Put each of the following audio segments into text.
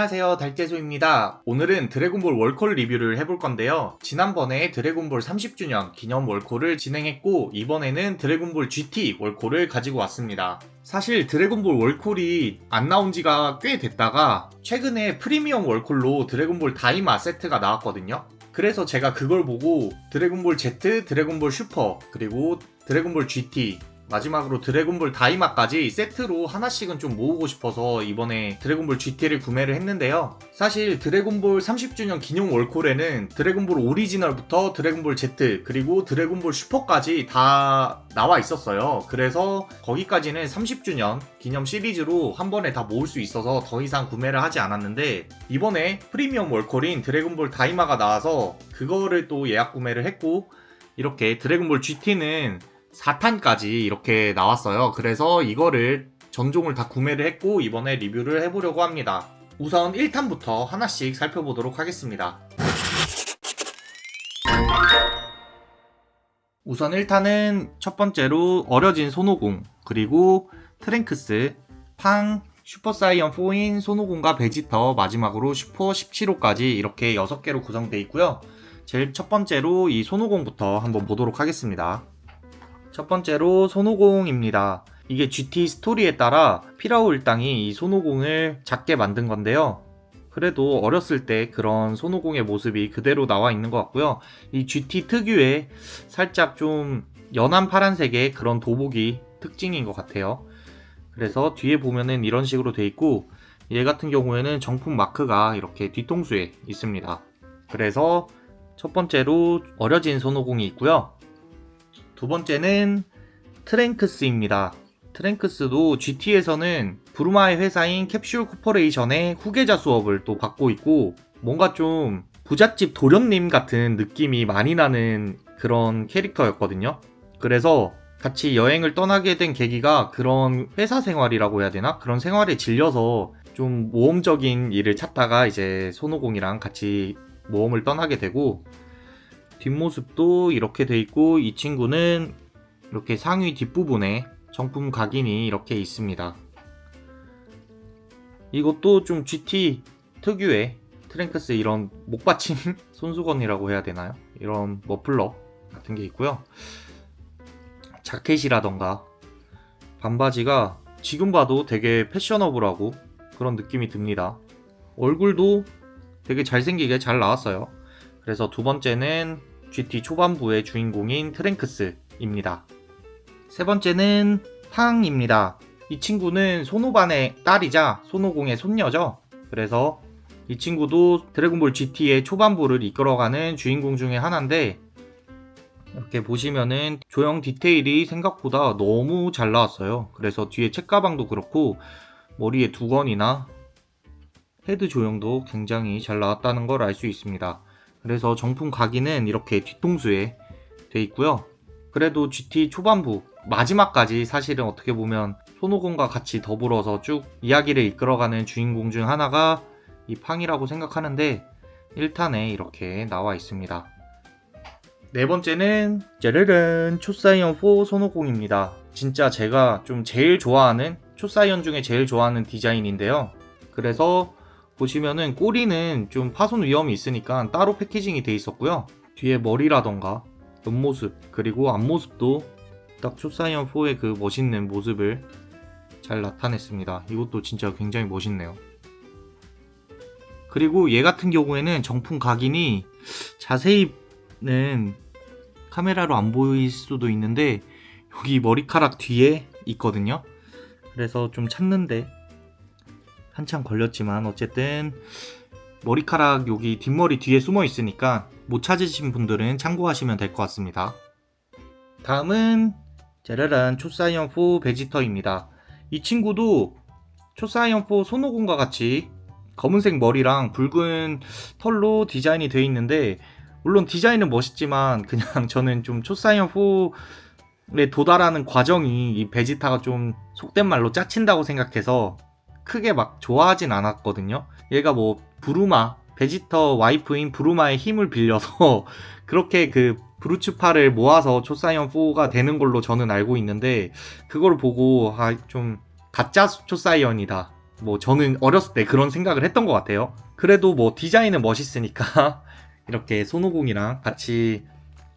안녕하세요. 달재소입니다. 오늘은 드래곤볼 월콜 리뷰를 해볼 건데요. 지난번에 드래곤볼 30주년 기념 월콜을 진행했고 이번에는 드래곤볼 GT 월콜을 가지고 왔습니다. 사실 드래곤볼 월콜이 안 나온 지가 꽤 됐다가 최근에 프리미엄 월콜로 드래곤볼 다이마 세트가 나왔거든요. 그래서 제가 그걸 보고 드래곤볼 Z, 드래곤볼 슈퍼 그리고 드래곤볼 GT 마지막으로 드래곤볼 다이마까지 세트로 하나씩은 좀 모으고 싶어서 이번에 드래곤볼 GT를 구매를 했는데요. 사실 드래곤볼 30주년 기념 월콜에는 드래곤볼 오리지널부터 드래곤볼 Z 그리고 드래곤볼 슈퍼까지 다 나와 있었어요. 그래서 거기까지는 30주년 기념 시리즈로 한 번에 다 모을 수 있어서 더 이상 구매를 하지 않았는데 이번에 프리미엄 월콜인 드래곤볼 다이마가 나와서 그거를 또 예약 구매를 했고 이렇게 드래곤볼 GT는 4탄까지 이렇게 나왔어요. 그래서 이거를 전종을 다 구매를 했고 이번에 리뷰를 해보려고 합니다. 우선 1탄부터 하나씩 살펴보도록 하겠습니다. 우선 1탄은 첫 번째로 어려진 손오공, 그리고 트랭크스, 팡, 슈퍼사이언 4인 손오공과 베지터, 마지막으로 슈퍼 17호까지 이렇게 6개로 구성되어 있고요. 제일 첫 번째로 이 손오공부터 한번 보도록 하겠습니다. 첫 번째로 손오공입니다. 이게 GT 스토리에 따라 피라우 일당이 이 손오공을 작게 만든 건데요. 그래도 어렸을 때 그런 손오공의 모습이 그대로 나와 있는 것 같고요. 이 GT 특유의 살짝 좀 연한 파란색의 그런 도복이 특징인 것 같아요. 그래서 뒤에 보면은 이런 식으로 돼 있고 얘 같은 경우에는 정품 마크가 이렇게 뒤통수에 있습니다. 그래서 첫 번째로 어려진 손오공이 있고요. 두 번째는 트랭크스입니다. 트랭크스도 GT에서는 부르마의 회사인 캡슐 코퍼레이션의 후계자 수업을 또 받고 있고 뭔가 좀 부잣집 도련님 같은 느낌이 많이 나는 그런 캐릭터였거든요. 그래서 같이 여행을 떠나게 된 계기가 그런 회사 생활이라고 해야 되나? 그런 생활에 질려서 좀 모험적인 일을 찾다가 이제 손오공이랑 같이 모험을 떠나게 되고 뒷모습도 이렇게 돼 있고 이 친구는 이렇게 상위 뒷부분에 정품 각인이 이렇게 있습니다. 이것도 좀 GT 특유의 트랭크스 이런 목받침 손수건이라고 해야 되나요? 이런 머플러 같은 게 있고요. 자켓이라던가 반바지가 지금 봐도 되게 패셔너블하고 그런 느낌이 듭니다. 얼굴도 되게 잘생기게 잘 나왔어요. 그래서 두 번째는 GT 초반부의 주인공인 트랭크스입니다. 세 번째는 팡입니다. 이 친구는 손오반의 딸이자 손오공의 손녀죠. 그래서 이 친구도 드래곤볼 GT의 초반부를 이끌어가는 주인공 중에 하나인데 이렇게 보시면은 조형 디테일이 생각보다 너무 잘 나왔어요. 그래서 뒤에 책가방도 그렇고 머리에 두건이나 헤드 조형도 굉장히 잘 나왔다는 걸 알 수 있습니다. 그래서 정품 각인은 이렇게 뒤통수에 돼 있고요. 그래도 GT 초반부 마지막까지 사실은 어떻게 보면 손오공과 같이 더불어서 쭉 이야기를 이끌어가는 주인공 중 하나가 이 팡이라고 생각하는데 1탄에 이렇게 나와 있습니다. 네 번째는 짜르른 초사이언 4 손오공입니다. 진짜 제가 좀 제일 좋아하는 초사이언 중에 제일 좋아하는 디자인인데요. 그래서 보시면은 꼬리는 좀 파손 위험이 있으니까 따로 패키징이 돼 있었고요. 뒤에 머리라던가 옆모습 그리고 앞모습도 딱 초사이언 4의 그 멋있는 모습을 잘 나타냈습니다. 이것도 진짜 굉장히 멋있네요. 그리고 얘 같은 경우에는 정품 각인이 자세히는 카메라로 안 보일 수도 있는데 여기 머리카락 뒤에 있거든요. 그래서 좀 찾는데 한참 걸렸지만 어쨌든 머리카락 여기 뒷머리 뒤에 숨어 있으니까 못 찾으신 분들은 참고하시면 될 것 같습니다. 다음은 짜라란 초사이언 4 베지터입니다. 이 친구도 초사이언 4 손오공과 같이 검은색 머리랑 붉은 털로 디자인이 되어 있는데 물론 디자인은 멋있지만 그냥 저는 좀 초사이언 4에 도달하는 과정이 이 베지타가 좀 속된 말로 짜친다고 생각해서 크게 막 좋아하진 않았거든요. 얘가 뭐 부루마 베지터 와이프인 부루마의 힘을 빌려서 그렇게 그 브루츠파를 모아서 초사이언 4가 되는 걸로 저는 알고 있는데 그걸 보고 아 좀 가짜 초사이언이다 뭐 저는 어렸을 때 그런 생각을 했던 것 같아요. 그래도 뭐 디자인은 멋있으니까 이렇게 손오공이랑 같이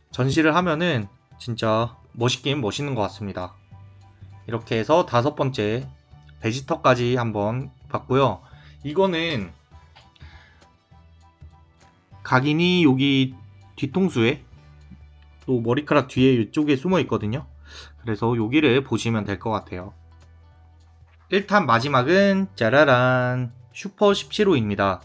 전시를 하면은 진짜 멋있긴 멋있는 것 같습니다. 이렇게 해서 다섯 번째 베지터까지 한번 봤고요. 이거는 각인이 여기 뒤통수에 또 머리카락 뒤에 이쪽에 숨어 있거든요. 그래서 여기를 보시면 될 것 같아요. 1탄 마지막은 짜라란 슈퍼 17호입니다.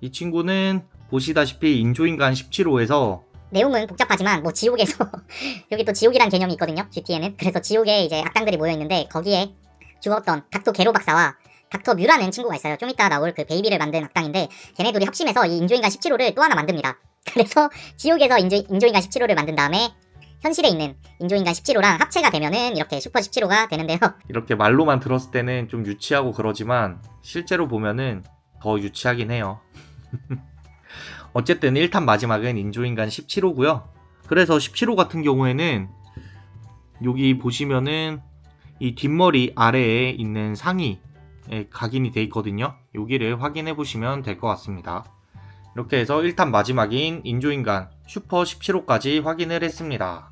이 친구는 보시다시피 인조인간 17호에서 내용은 복잡하지만 뭐 지옥에서 여기 또 지옥이란 개념이 있거든요. GT에는 그래서 지옥에 이제 악당들이 모여 있는데 거기에 죽었던 닥터 게로 박사와 닥터 뮤라는 친구가 있어요. 좀 이따 나올 그 베이비를 만든 악당인데 걔네 둘이 합심해서 이 인조인간 17호를 또 하나 만듭니다. 그래서 지옥에서 인조, 인조인간 17호를 만든 다음에 현실에 있는 인조인간 17호랑 합체가 되면은 이렇게 슈퍼 17호가 되는데요. 이렇게 말로만 들었을 때는 좀 유치하고 그러지만 실제로 보면은 더 유치하긴 해요. 어쨌든 1탄 마지막은 인조인간 17호고요. 그래서 17호 같은 경우에는 여기 보시면은 이 뒷머리 아래에 있는 상의에 각인이 돼 있거든요. 여기를 확인해 보시면 될 것 같습니다. 이렇게 해서 1탄 마지막인 인조인간 슈퍼 17호까지 확인을 했습니다.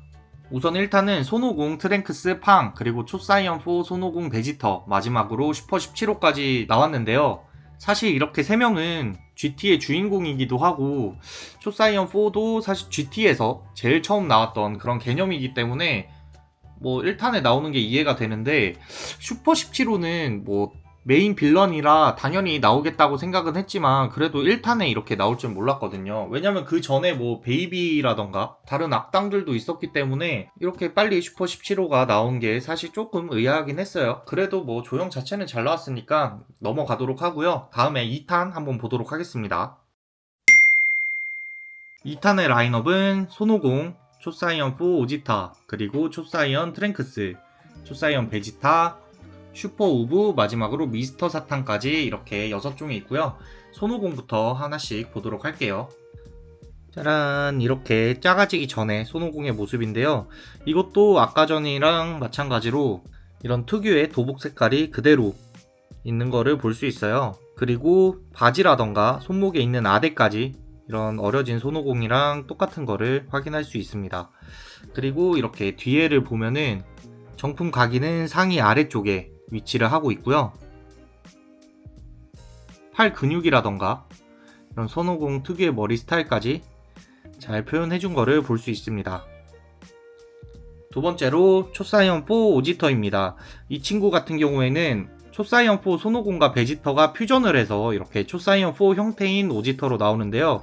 우선 1탄은 손오공, 트랭크스, 팡, 그리고 초사이언4, 손오공, 베지터, 마지막으로 슈퍼 17호까지 나왔는데요. 사실 이렇게 3명은 GT의 주인공이기도 하고, 초사이언4도 사실 GT에서 제일 처음 나왔던 그런 개념이기 때문에, 뭐 1탄에 나오는 게 이해가 되는데, 슈퍼 17호는 뭐 메인 빌런이라 당연히 나오겠다고 생각은 했지만 그래도 1탄에 이렇게 나올 줄 몰랐거든요. 왜냐면 그 전에 뭐 베이비라던가 다른 악당들도 있었기 때문에 이렇게 빨리 슈퍼 17호가 나온 게 사실 조금 의아하긴 했어요. 그래도 뭐 조형 자체는 잘 나왔으니까 넘어가도록 하고요. 다음에 2탄 한번 보도록 하겠습니다. 2탄의 라인업은 손오공, 초사이언 4 오지타, 그리고 초사이언 트랭크스, 초사이언 베지타, 슈퍼 우브 마지막으로 미스터 사탄까지 이렇게 6종이 있고요. 손오공부터 하나씩 보도록 할게요. 짜란 이렇게 작아지기 전에 손오공의 모습인데요. 이것도 아까 전이랑 마찬가지로 이런 특유의 도복 색깔이 그대로 있는 거를 볼 수 있어요. 그리고 바지라던가 손목에 있는 아대까지 이런 어려진 손오공이랑 똑같은 거를 확인할 수 있습니다. 그리고 이렇게 뒤에를 보면은 정품 각인은 상의 아래쪽에 위치를 하고 있고요. 팔 근육이라던가 이런 손오공 특유의 머리 스타일까지 잘 표현해 준 거를 볼 수 있습니다. 두 번째로 초사이언 4 오지터입니다. 이 친구 같은 경우에는 초사이언 4 손오공과 베지터가 퓨전을 해서 이렇게 초사이언 4 형태인 오지터로 나오는데요.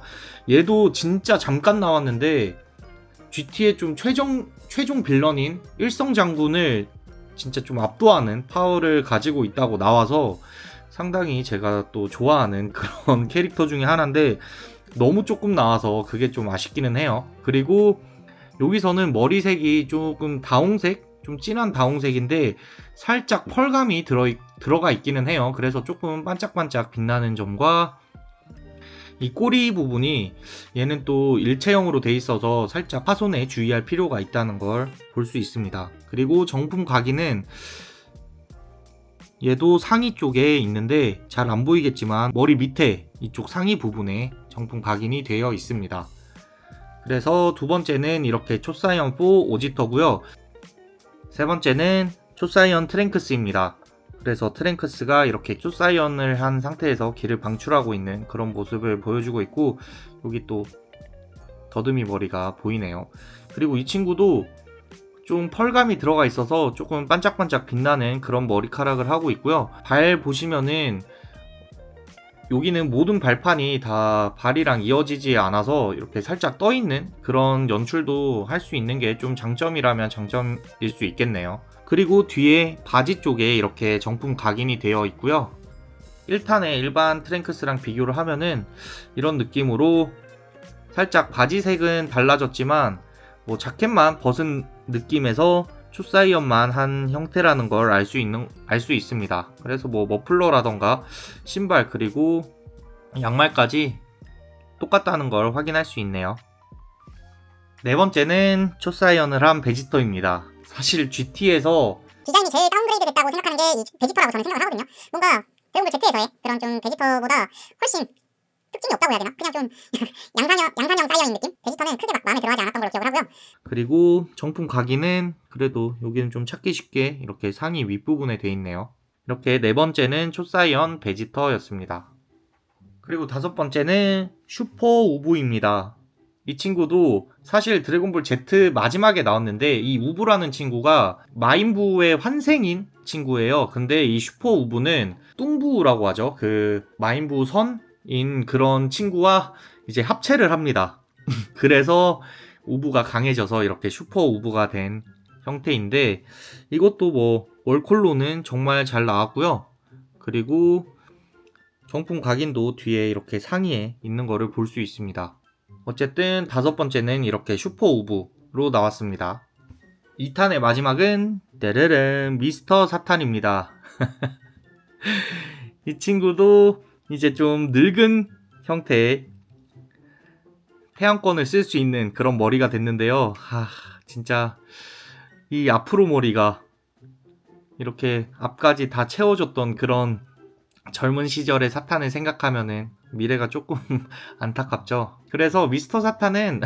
얘도 진짜 잠깐 나왔는데 GT의 좀 최종 최종 빌런인 일성 장군을 진짜 좀 압도하는 파워를 가지고 있다고 나와서 상당히 제가 또 좋아하는 그런 캐릭터 중에 하나인데 너무 조금 나와서 그게 좀 아쉽기는 해요. 그리고 여기서는 머리색이 조금 다홍색, 좀 진한 다홍색인데 살짝 펄감이 들어 들어가 있기는 해요. 그래서 조금 반짝반짝 빛나는 점과 이 꼬리 부분이 얘는 또 일체형으로 돼 있어서 살짝 파손에 주의할 필요가 있다는 걸 볼 수 있습니다. 그리고 정품 각인은 얘도 상의 쪽에 있는데 잘 안 보이겠지만 머리 밑에 이쪽 상의 부분에 정품 각인이 되어 있습니다. 그래서 두 번째는 이렇게 초사이언 4 오지터고요. 세 번째는 초사이언 트랭크스입니다. 그래서 트랭크스가 이렇게 쪼사이언을 한 상태에서 길을 방출하고 있는 그런 모습을 보여주고 있고 여기 또 더듬이 머리가 보이네요. 그리고 이 친구도 좀 펄감이 들어가 있어서 조금 반짝반짝 빛나는 그런 머리카락을 하고 있고요. 발 보시면은 여기는 모든 발판이 다 발이랑 이어지지 않아서 이렇게 살짝 떠 있는 그런 연출도 할 수 있는 게 좀 장점이라면 장점일 수 있겠네요. 그리고 뒤에 바지 쪽에 이렇게 정품 각인이 되어 있고요. 1탄의 일반 트랭크스랑 비교를 하면은 이런 느낌으로 살짝 바지 색은 달라졌지만 뭐 자켓만 벗은 느낌에서 초사이언만 한 형태라는 걸 알 수 있는 알 수 있습니다. 그래서 뭐 머플러라던가 신발 그리고 양말까지 똑같다는 걸 확인할 수 있네요. 네 번째는 초사이언을 한 베지터입니다. 사실 GT에서 디자인이 제일 다운그레이드 됐다고 생각하는 게 이 베지터라고 저는 생각을 하거든요. 뭔가 드래곤볼 Z에서의 그런 좀 베지터보다 훨씬 특징이 없다고 해야 되나? 그냥 좀 양산형 양산형 사이어인 느낌? 베지터는 크게 막 마음에 들어하지 않았던 걸로 기억을 하고요. 그리고 정품 가기는 그래도 여기는 좀 찾기 쉽게 이렇게 상의 윗부분에 돼 있네요. 이렇게 네 번째는 초사이언 베지터였습니다. 그리고 다섯 번째는 슈퍼 우부입니다. 이 친구도 사실 드래곤볼 Z 마지막에 나왔는데 이 우부라는 친구가 마인부의 환생인 친구예요. 근데 이 슈퍼 우부는 뚱부라고 하죠. 그 마인부 선 인 그런 친구와 이제 합체를 합니다. 그래서 우부가 강해져서 이렇게 슈퍼 우부가 된 형태인데 이것도 뭐 월콜로는 정말 잘 나왔고요. 그리고 정품 각인도 뒤에 이렇게 상의에 있는 거를 볼 수 있습니다. 어쨌든 다섯 번째는 이렇게 슈퍼 우부로 나왔습니다. 2탄의 마지막은 데르른 미스터 사탄입니다. 이 친구도 이제 좀 늙은 형태의 태양권을 쓸 수 있는 그런 머리가 됐는데요. 하, 진짜 이 앞으로 머리가 이렇게 앞까지 다 채워줬던 그런 젊은 시절의 사탄을 생각하면은 미래가 조금 안타깝죠. 그래서 미스터 사탄은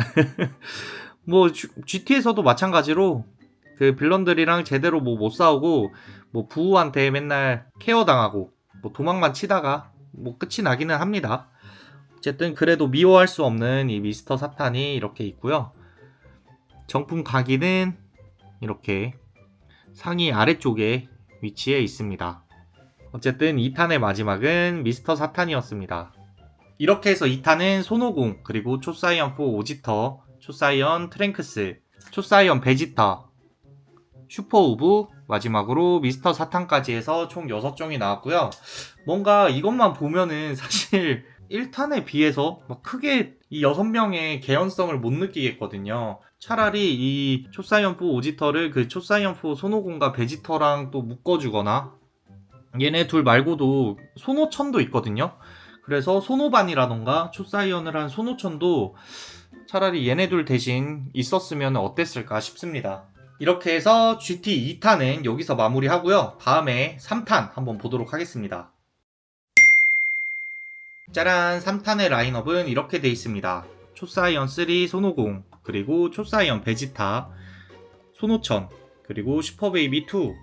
뭐 GT에서도 마찬가지로 그 빌런들이랑 제대로 뭐 못 싸우고 뭐 부우한테 맨날 케어 당하고 뭐 도망만 치다가 뭐 끝이 나기는 합니다. 어쨌든 그래도 미워할 수 없는 이 미스터 사탄이 이렇게 있고요. 정품 가기는 이렇게 상의 아래쪽에 위치해 있습니다. 어쨌든 2탄의 마지막은 미스터 사탄이었습니다. 이렇게 해서 2탄은 손오공, 그리고 초사이언 4 오지터, 초사이언 트랭크스, 초사이언 베지타, 슈퍼 우브, 마지막으로 미스터 사탄까지 해서 총 6종이 나왔고요. 뭔가 이것만 보면은 사실 1탄에 비해서 막 크게 이 6명의 개연성을 못 느끼겠거든요. 차라리 이 초사이언4 오지터를 그 초사이언4 손오공과 베지터랑 또 묶어주거나 얘네 둘 말고도 손오천도 있거든요. 그래서 손오반이라던가 초사이언을 한 손오천도 차라리 얘네 둘 대신 있었으면 어땠을까 싶습니다. 이렇게 해서 GT 2탄은 여기서 마무리하고요. 다음에 3탄 한번 보도록 하겠습니다. 짜란 3탄의 라인업은 이렇게 돼 있습니다. 초사이언 3 손오공, 그리고 초사이언 베지타, 손오천, 그리고 슈퍼베이비 2,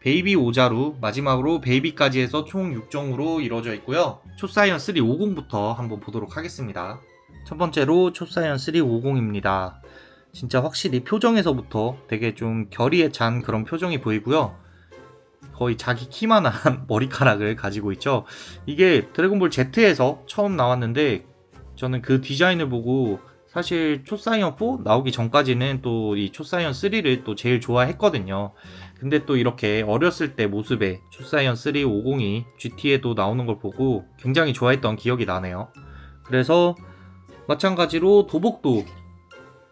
베이비 오자루, 마지막으로 베이비까지 해서 총 6종으로 이루어져 있고요. 초사이언 3 50부터 한번 보도록 하겠습니다. 첫 번째로 초사이언 3 50입니다. 진짜 확실히 표정에서부터 되게 좀 결의에 찬 그런 표정이 보이고요. 거의 자기 키만한 머리카락을 가지고 있죠. 이게 드래곤볼 Z에서 처음 나왔는데 저는 그 디자인을 보고 사실 초사이언 4 나오기 전까지는 또 이 초사이언 3를 또 제일 좋아했거든요. 근데 또 이렇게 어렸을 때 모습에 초사이언 3 50이 GT에도 나오는 걸 보고 굉장히 좋아했던 기억이 나네요. 그래서 마찬가지로 도복도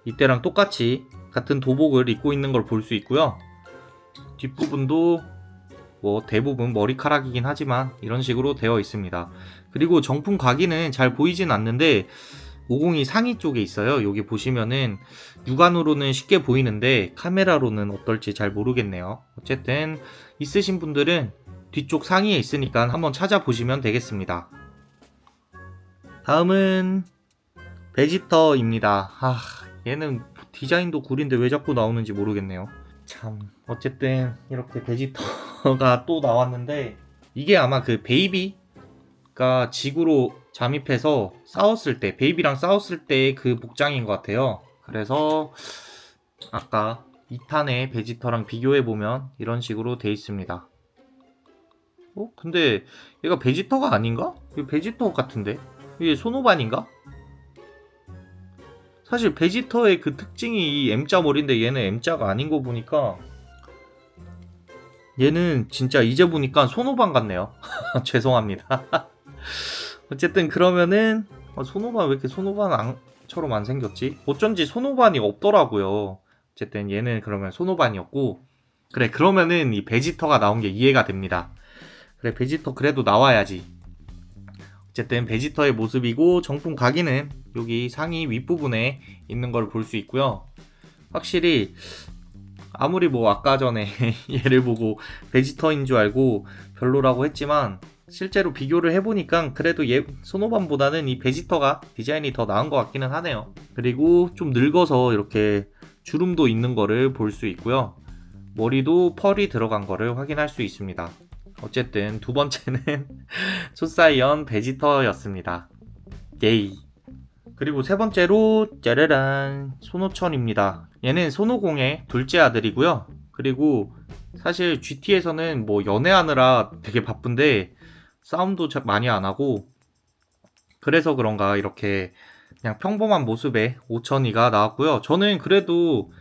이때랑 똑같이 같은 도복을 입고 있는 걸 볼 수 있고요. 뒷부분도 뭐 대부분 머리카락이긴 하지만 이런 식으로 되어 있습니다. 그리고 정품 가기는 잘 보이진 않는데 50이 상의 쪽에 있어요. 여기 보시면은 육안으로는 쉽게 보이는데 카메라로는 어떨지 잘 모르겠네요. 어쨌든 있으신 분들은 뒤쪽 상의에 있으니까 한번 찾아보시면 되겠습니다. 다음은 베지터입니다. 아, 얘는 디자인도 구린데 왜 자꾸 나오는지 모르겠네요. 참, 어쨌든 이렇게 베지터가 또 나왔는데 이게 아마 그 베이비가 지구로 잠입해서 싸웠을 때, 베이비랑 싸웠을 때 그 복장인 것 같아요. 그래서 아까 2탄의 베지터랑 비교해보면 이런 식으로 돼 있습니다. 어? 근데 얘가 베지터가 아닌가? 베지터 같은데? 이게 소노반인가? 사실 베지터의 그 특징이 이 M자 머리인데 얘는 M자가 아닌 거 보니까 얘는 진짜 이제 보니까 손오반 같네요. 죄송합니다. 어쨌든 그러면은 아, 손오반 왜 이렇게 손오반처럼 안 생겼지? 어쩐지 손오반이 없더라고요. 어쨌든 얘는 그러면 손오반이었고 그래 그러면은 이 베지터가 나온 게 이해가 됩니다. 그래 베지터 그래도 나와야지. 어쨌든 베지터의 모습이고 정품 가기는 여기 상의 윗부분에 있는 걸 볼 수 있고요. 확실히 아무리 뭐 아까 전에 얘를 보고 베지터인 줄 알고 별로라고 했지만 실제로 비교를 해보니까 그래도 얘 소노반보다는 이 베지터가 디자인이 더 나은 것 같기는 하네요. 그리고 좀 늙어서 이렇게 주름도 있는 거를 볼 수 있고요. 머리도 펄이 들어간 거를 확인할 수 있습니다. 어쨌든 두 번째는 초사이언 베지터였습니다. 예이. 그리고 세 번째로 짜라란 손오천입니다. 얘는 손오공의 둘째 아들이고요. 그리고 사실 GT에서는 뭐 연애하느라 되게 바쁜데 싸움도 자- 많이 안 하고 그래서 그런가 이렇게 그냥 평범한 모습의 오천이가 나왔고요. 저는 그래도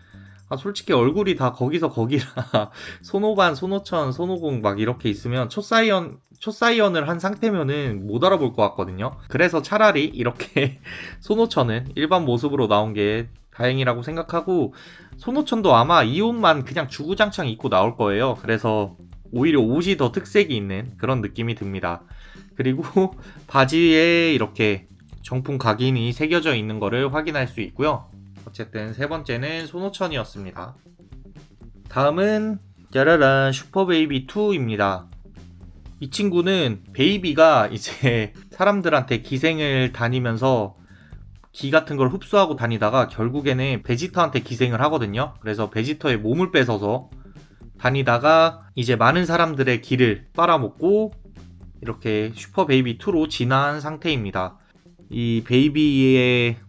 아, 솔직히 얼굴이 다 거기서 거기라 손오반, 손오천, 손오공 막 이렇게 있으면 초사이언 초사이언을 한 상태면은 못 알아볼 것 같거든요. 그래서 차라리 이렇게 손오천은 일반 모습으로 나온 게 다행이라고 생각하고 손오천도 아마 이 옷만 그냥 주구장창 입고 나올 거예요. 그래서 오히려 옷이 더 특색이 있는 그런 느낌이 듭니다. 그리고 바지에 이렇게 정품 각인이 새겨져 있는 거를 확인할 수 있고요. 어쨌든 세 번째는 손오천이었습니다. 다음은 짜라란 슈퍼베이비 2입니다. 이 친구는 베이비가 이제 사람들한테 기생을 다니면서 기 같은 걸 흡수하고 다니다가 결국에는 베지터한테 기생을 하거든요. 그래서 베지터의 몸을 뺏어서 다니다가 이제 많은 사람들의 기를 빨아먹고 이렇게 슈퍼 베이비 2로 진화한 상태입니다. 이 베이비의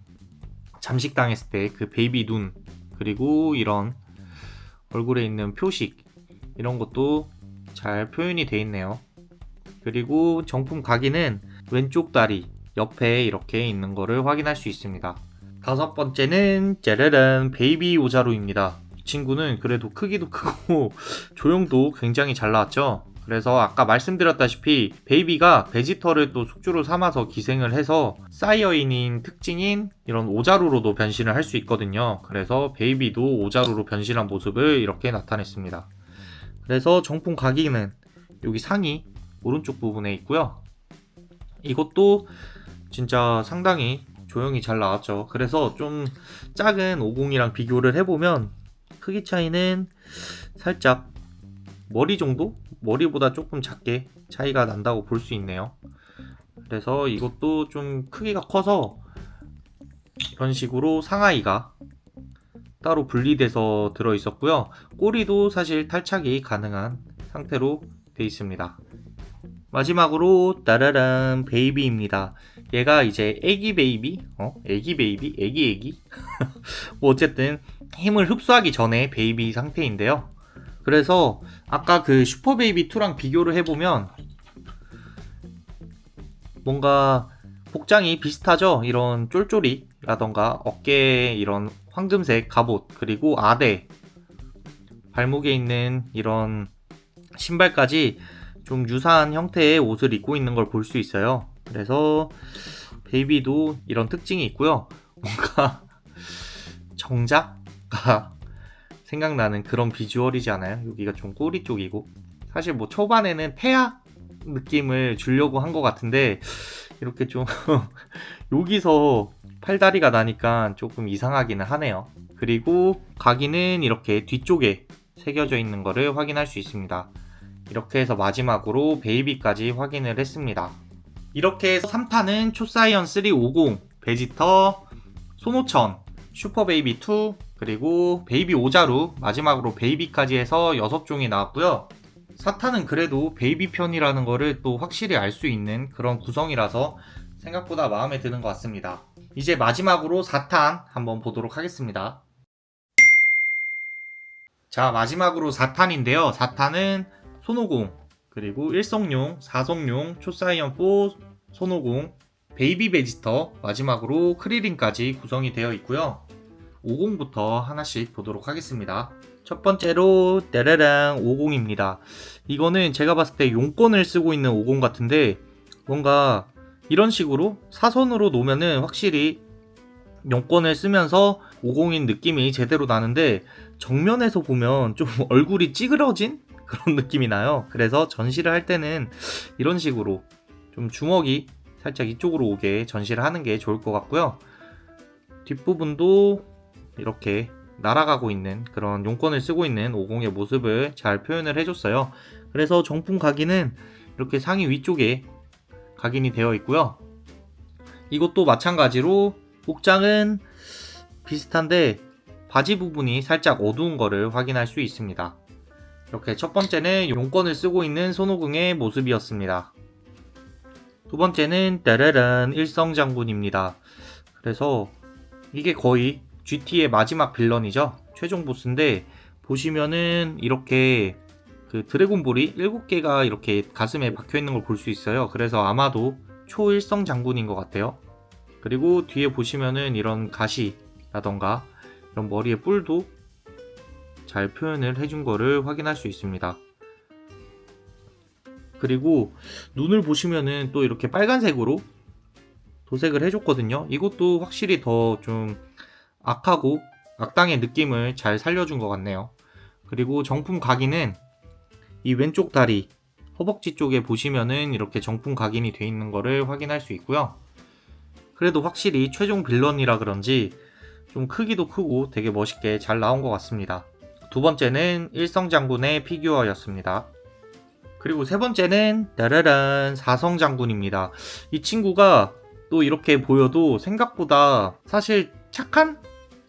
잠식당했을 때 그 베이비 눈 그리고 이런 얼굴에 있는 표식 이런 것도 잘 표현이 돼 있네요. 그리고 정품 각인은 왼쪽 다리 옆에 이렇게 있는 거를 확인할 수 있습니다. 다섯 번째는 짜라란 베이비 오자루입니다. 이 친구는 그래도 크기도 크고 조형도 굉장히 잘 나왔죠. 그래서 아까 말씀드렸다시피 베이비가 베지터를 또 숙주로 삼아서 기생을 해서 사이어인인 특징인 이런 오자루로도 변신을 할 수 있거든요. 그래서 베이비도 오자루로 변신한 모습을 이렇게 나타냈습니다. 그래서 정품 각인은 여기 상의 오른쪽 부분에 있고요. 이것도 진짜 상당히 조형이 잘 나왔죠. 그래서 좀 작은 50이랑 비교를 해보면 크기 차이는 살짝 머리 정도? 머리보다 조금 작게 차이가 난다고 볼 수 있네요. 그래서 이것도 좀 크기가 커서 이런 식으로 상하이가 따로 분리돼서 들어 있었고요. 꼬리도 사실 탈착이 가능한 상태로 돼 있습니다. 마지막으로 따라란 베이비입니다. 얘가 이제 애기 베이비, 어? 애기 베이비, 애기 애기. 뭐 어쨌든 힘을 흡수하기 전에 베이비 상태인데요. 그래서 아까 그 슈퍼 베이비 2랑 비교를 해보면 뭔가 복장이 비슷하죠. 이런 쫄쫄이라던가 어깨에 이런 황금색 갑옷 그리고 아대 발목에 있는 이런 신발까지 좀 유사한 형태의 옷을 입고 있는 걸 볼 수 있어요. 그래서 베이비도 이런 특징이 있고요. 뭔가 정자가 생각나는 그런 비주얼이지 않아요? 여기가 좀 꼬리 쪽이고 사실 뭐 초반에는 태아 느낌을 주려고 한 것 같은데 이렇게 좀 여기서 팔다리가 나니까 조금 이상하기는 하네요. 그리고 각인은 이렇게 뒤쪽에 새겨져 있는 거를 확인할 수 있습니다. 이렇게 해서 마지막으로 베이비까지 확인을 했습니다. 이렇게 해서 3탄은 초사이언 350, 베지터, 손오천, 슈퍼베이비 2, 그리고 베이비 오자루, 마지막으로 베이비까지 해서 6종이 나왔고요. 4탄은 그래도 베이비 편이라는 거를 또 확실히 알 수 있는 그런 구성이라서 생각보다 마음에 드는 것 같습니다. 이제 마지막으로 4탄 한번 보도록 하겠습니다. 자, 마지막으로 4탄인데요. 4탄은 손오공, 그리고 1성용, 4성용, 초사이언 4, 손오공, 베이비 베지터, 마지막으로 크리린까지 구성이 되어 있고요. 50부터 하나씩 보도록 하겠습니다. 첫 번째로 따라랑 50입니다. 이거는 제가 봤을 때 용권을 쓰고 있는 50 같은데 뭔가 이런 식으로 사선으로 놓으면은 확실히 용권을 쓰면서 50인 느낌이 제대로 나는데 정면에서 보면 좀 얼굴이 찌그러진 그런 느낌이 나요. 그래서 전시를 할 때는 이런 식으로 좀 주먹이 살짝 이쪽으로 오게 전시를 하는 게 좋을 것 같고요. 뒷부분도 이렇게 날아가고 있는 그런 용권을 쓰고 있는 50의 모습을 잘 표현을 해줬어요. 그래서 정품 각인은 이렇게 상의 위쪽에 각인이 되어 있고요. 이것도 마찬가지로 복장은 비슷한데 바지 부분이 살짝 어두운 거를 확인할 수 있습니다. 이렇게 첫 번째는 용건을 쓰고 있는 손오공의 모습이었습니다. 두 번째는 따라란 일성 장군입니다. 그래서 이게 거의 GT의 마지막 빌런이죠. 최종 보스인데 보시면은 이렇게 그 드래곤볼이 7개가 이렇게 가슴에 박혀 있는 걸 볼 수 있어요. 그래서 아마도 초일성 장군인 것 같아요. 그리고 뒤에 보시면은 이런 가시라던가 이런 머리에 뿔도 잘 표현을 해준 거를 확인할 수 있습니다. 그리고 눈을 보시면은 또 이렇게 빨간색으로 도색을 해줬거든요. 이것도 확실히 더 좀 악하고 악당의 느낌을 잘 살려준 것 같네요. 그리고 정품 각인은 이 왼쪽 다리 허벅지 쪽에 보시면은 이렇게 정품 각인이 돼 있는 거를 확인할 수 있고요. 그래도 확실히 최종 빌런이라 그런지 좀 크기도 크고 되게 멋있게 잘 나온 것 같습니다. 두 번째는 일성 장군의 피규어였습니다. 그리고 세 번째는 따라란 사성 장군입니다. 이 친구가 또 이렇게 보여도 생각보다 사실 착한?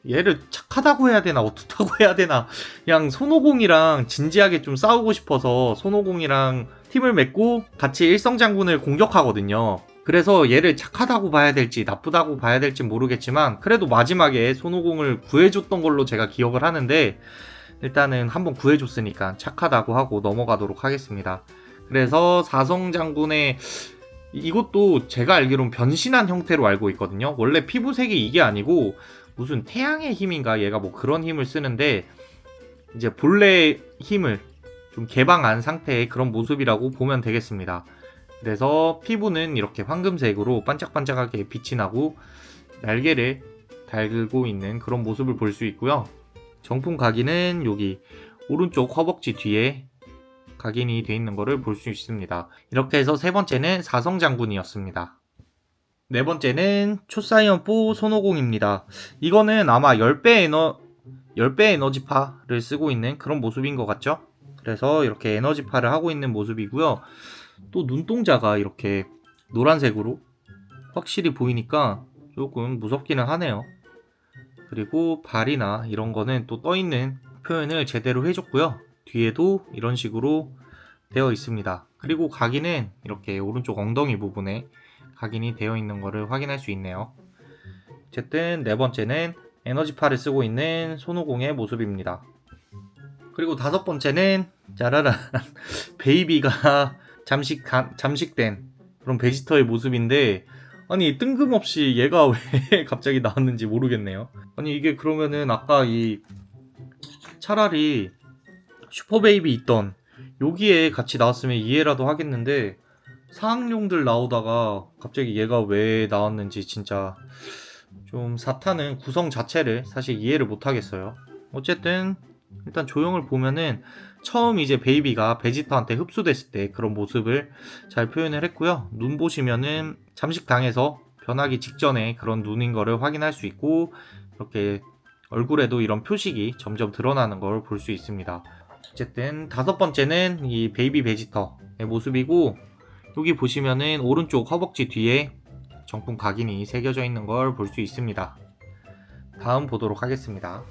얘를 착하다고 해야 되나 어떻다고 해야 되나 그냥 손오공이랑 진지하게 좀 싸우고 싶어서 손오공이랑 팀을 맺고 같이 일성장군을 공격하거든요. 그래서 얘를 착하다고 봐야 될지 나쁘다고 봐야 될지 모르겠지만 그래도 마지막에 손오공을 구해줬던 걸로 제가 기억을 하는데 일단은 한번 구해줬으니까 착하다고 하고 넘어가도록 하겠습니다. 그래서 사성장군의 이것도 제가 알기로는 변신한 형태로 알고 있거든요. 원래 피부색이 이게 아니고 무슨 태양의 힘인가 얘가 뭐 그런 힘을 쓰는데 이제 본래 힘을 좀 개방한 상태의 그런 모습이라고 보면 되겠습니다. 그래서 피부는 이렇게 황금색으로 반짝반짝하게 빛이 나고 날개를 달고 있는 그런 모습을 볼 수 있고요. 정품 각인은 여기 오른쪽 허벅지 뒤에 각인이 되어 있는 것을 볼 수 있습니다. 이렇게 해서 세 번째는 사성장군이었습니다. 네 번째는 초사이언4 손오공입니다. 이거는 아마 10배 에너 10배 에너지파를 쓰고 있는 그런 모습인 것 같죠? 그래서 이렇게 에너지파를 하고 있는 모습이고요. 또 눈동자가 이렇게 노란색으로 확실히 보이니까 조금 무섭기는 하네요. 그리고 발이나 이런 거는 또 떠 있는 표현을 제대로 해줬고요. 뒤에도 이런 식으로 되어 있습니다. 그리고 각인은 이렇게 오른쪽 엉덩이 부분에 각인이 되어 있는 것을 확인할 수 있네요. 어쨌든 네 번째는 에너지파를 쓰고 있는 손오공의 모습입니다. 그리고 다섯 번째는 짜라란 베이비가 잠식 가- 잠식된 그런 베지터의 모습인데 아니 뜬금없이 얘가 왜 갑자기 나왔는지 모르겠네요. 아니 이게 그러면은 아까 이 차라리 슈퍼베이비 있던 여기에 같이 나왔으면 이해라도 하겠는데 사학용들 나오다가 갑자기 얘가 왜 나왔는지 진짜 좀 사탄은 구성 자체를 사실 이해를 못 하겠어요. 어쨌든 일단 조형을 보면은 처음 이제 베이비가 베지터한테 흡수됐을 때 그런 모습을 잘 표현을 했고요. 눈 보시면은 잠식당해서 변하기 직전에 그런 눈인 거를 확인할 수 있고 이렇게 얼굴에도 이런 표식이 점점 드러나는 걸 볼 수 있습니다. 어쨌든 다섯 번째는 이 베이비 베지터의 모습이고 여기 보시면은 오른쪽 허벅지 뒤에 정품 각인이 새겨져 있는 걸 볼 수 있습니다. 다음 보도록 하겠습니다.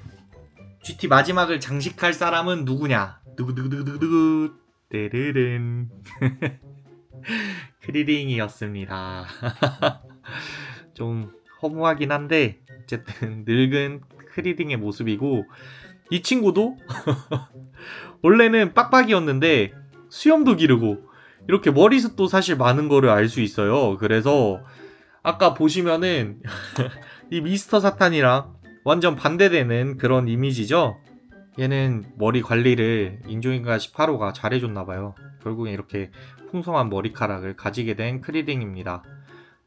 GT 마지막을 장식할 사람은 누구냐? 누구누구누구누구 떼르른 크리링이었습니다. 좀 허무하긴 한데 어쨌든 늙은 크리링의 모습이고 이 친구도 원래는 빡빡이었는데 수염도 기르고 이렇게 머리숱도 사실 많은 거를 알 수 있어요. 그래서 아까 보시면은 이 미스터 사탄이랑 완전 반대되는 그런 이미지죠. 얘는 머리 관리를 인조인가 18호가 잘해줬나봐요. 결국에 이렇게 풍성한 머리카락을 가지게 된 크리링입니다.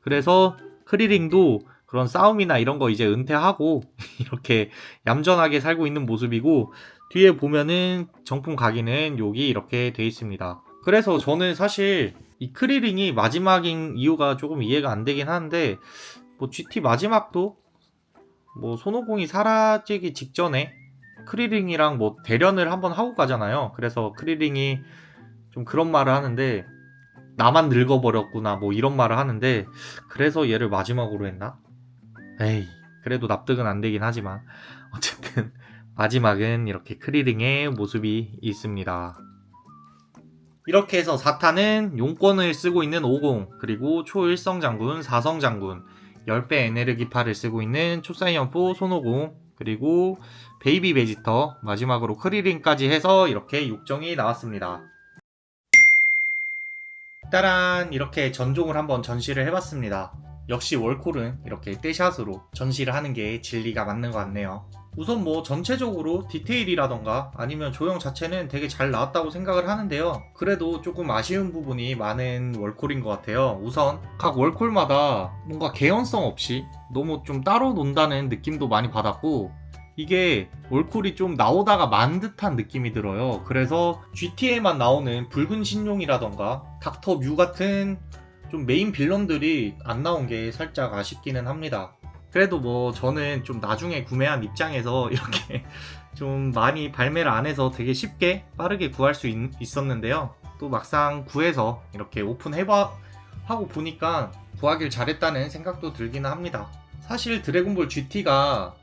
그래서 크리링도 그런 싸움이나 이런 거 이제 은퇴하고 이렇게 얌전하게 살고 있는 모습이고 뒤에 보면은 정품 각인은 여기 이렇게 돼 있습니다. 그래서 저는 사실 이 크리링이 마지막인 이유가 조금 이해가 안 되긴 하는데 뭐 GT 마지막도 뭐 손오공이 사라지기 직전에 크리링이랑 뭐 대련을 한번 하고 가잖아요. 그래서 크리링이 좀 그런 말을 하는데 나만 늙어버렸구나 뭐 이런 말을 하는데 그래서 얘를 마지막으로 했나? 에이 그래도 납득은 안 되긴 하지만 어쨌든 마지막은 이렇게 크리링의 모습이 있습니다. 이렇게 해서 4탄은 용권을 쓰고 있는 50 그리고 초1성 장군, 4성 장군 10배 에네르기파를 쓰고 있는 초사이언포 손오공 그리고 베이비 베지터 마지막으로 크리링까지 해서 이렇게 6정이 나왔습니다. 따란 이렇게 전종을 한번 전시를 해봤습니다. 역시 월콜은 이렇게 떼샷으로 전시를 하는 게 진리가 맞는 것 같네요. 우선 뭐 전체적으로 디테일이라던가 아니면 조형 자체는 되게 잘 나왔다고 생각을 하는데요. 그래도 조금 아쉬운 부분이 많은 월콜인 것 같아요. 우선 각 월콜마다 뭔가 개연성 없이 너무 좀 따로 논다는 느낌도 많이 받았고 이게 월콜이 좀 나오다가 만 듯한 느낌이 들어요. 그래서 GT에만 나오는 붉은 신용이라던가 닥터 뮤 같은 좀 메인 빌런들이 안 나온 게 살짝 아쉽기는 합니다. 그래도 뭐 저는 좀 나중에 구매한 입장에서 이렇게 좀 많이 발매를 안 해서 되게 쉽게 빠르게 구할 수 있, 었는데요또 막상 구해서 이렇게 오픈해봐 하고 보니까 구하길 잘했다는 생각도 들기는 합니다. 사실 드래곤볼 GT가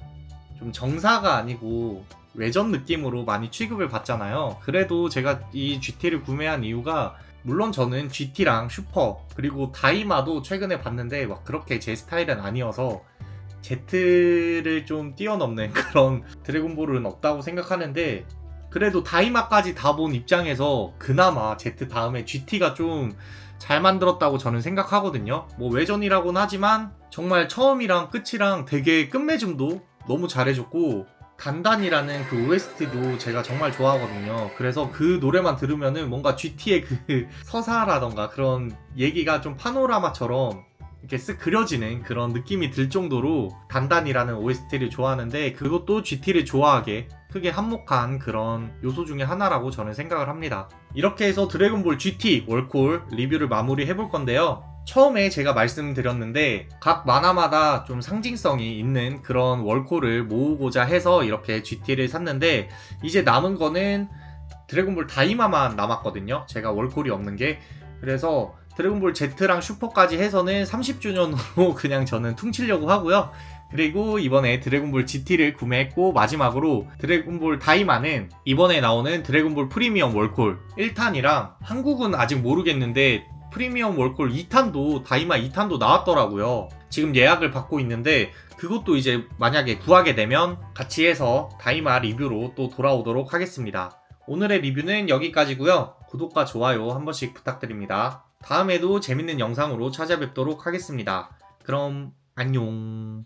좀 정사가 아니고 외전 느낌으로 많이 취급을 받잖아요. 그래도 제가 이 GT를 구매한 이유가 물론 저는 GT랑 슈퍼 그리고 다이마도 최근에 봤는데 막 그렇게 제 스타일은 아니어서 Z를 좀 뛰어넘는 그런 드래곤볼은 없다고 생각하는데 그래도 다이마까지 다 본 입장에서 그나마 Z 다음에 GT가 좀 잘 만들었다고 저는 생각하거든요. 뭐 외전이라고는 하지만 정말 처음이랑 끝이랑 되게 끝맺음도 너무 잘해줬고 단단이라는 그 OST도 제가 정말 좋아하거든요. 그래서 그 노래만 들으면은 뭔가 GT의 그 서사라던가 그런 얘기가 좀 파노라마처럼 이렇게 쓱 그려지는 그런 느낌이 들 정도로 단단이라는 OST를 좋아하는데 그것도 GT를 좋아하게 크게 한몫한 그런 요소 중에 하나라고 저는 생각을 합니다. 이렇게 해서 드래곤볼 GT 월콜 리뷰를 마무리 해 볼 건데요. 처음에 제가 말씀드렸는데 각 만화마다 좀 상징성이 있는 그런 월콜을 모으고자 해서 이렇게 GT를 샀는데 이제 남은 거는 드래곤볼 다이마만 남았거든요. 제가 월콜이 없는 게 그래서 드래곤볼 Z랑 슈퍼까지 해서는 30주년으로 그냥 저는 퉁치려고 하고요. 그리고 이번에 드래곤볼 GT를 구매했고 마지막으로 드래곤볼 다이마는 이번에 나오는 드래곤볼 프리미엄 월콜 1탄이랑 한국은 아직 모르겠는데 프리미엄 월콜 2탄도 다이마 2탄도 나왔더라고요. 지금 예약을 받고 있는데 그것도 이제 만약에 구하게 되면 같이 해서 다이마 리뷰로 또 돌아오도록 하겠습니다. 오늘의 리뷰는 여기까지고요. 구독과 좋아요 한 번씩 부탁드립니다. 다음에도 재밌는 영상으로 찾아뵙도록 하겠습니다. 그럼 안녕.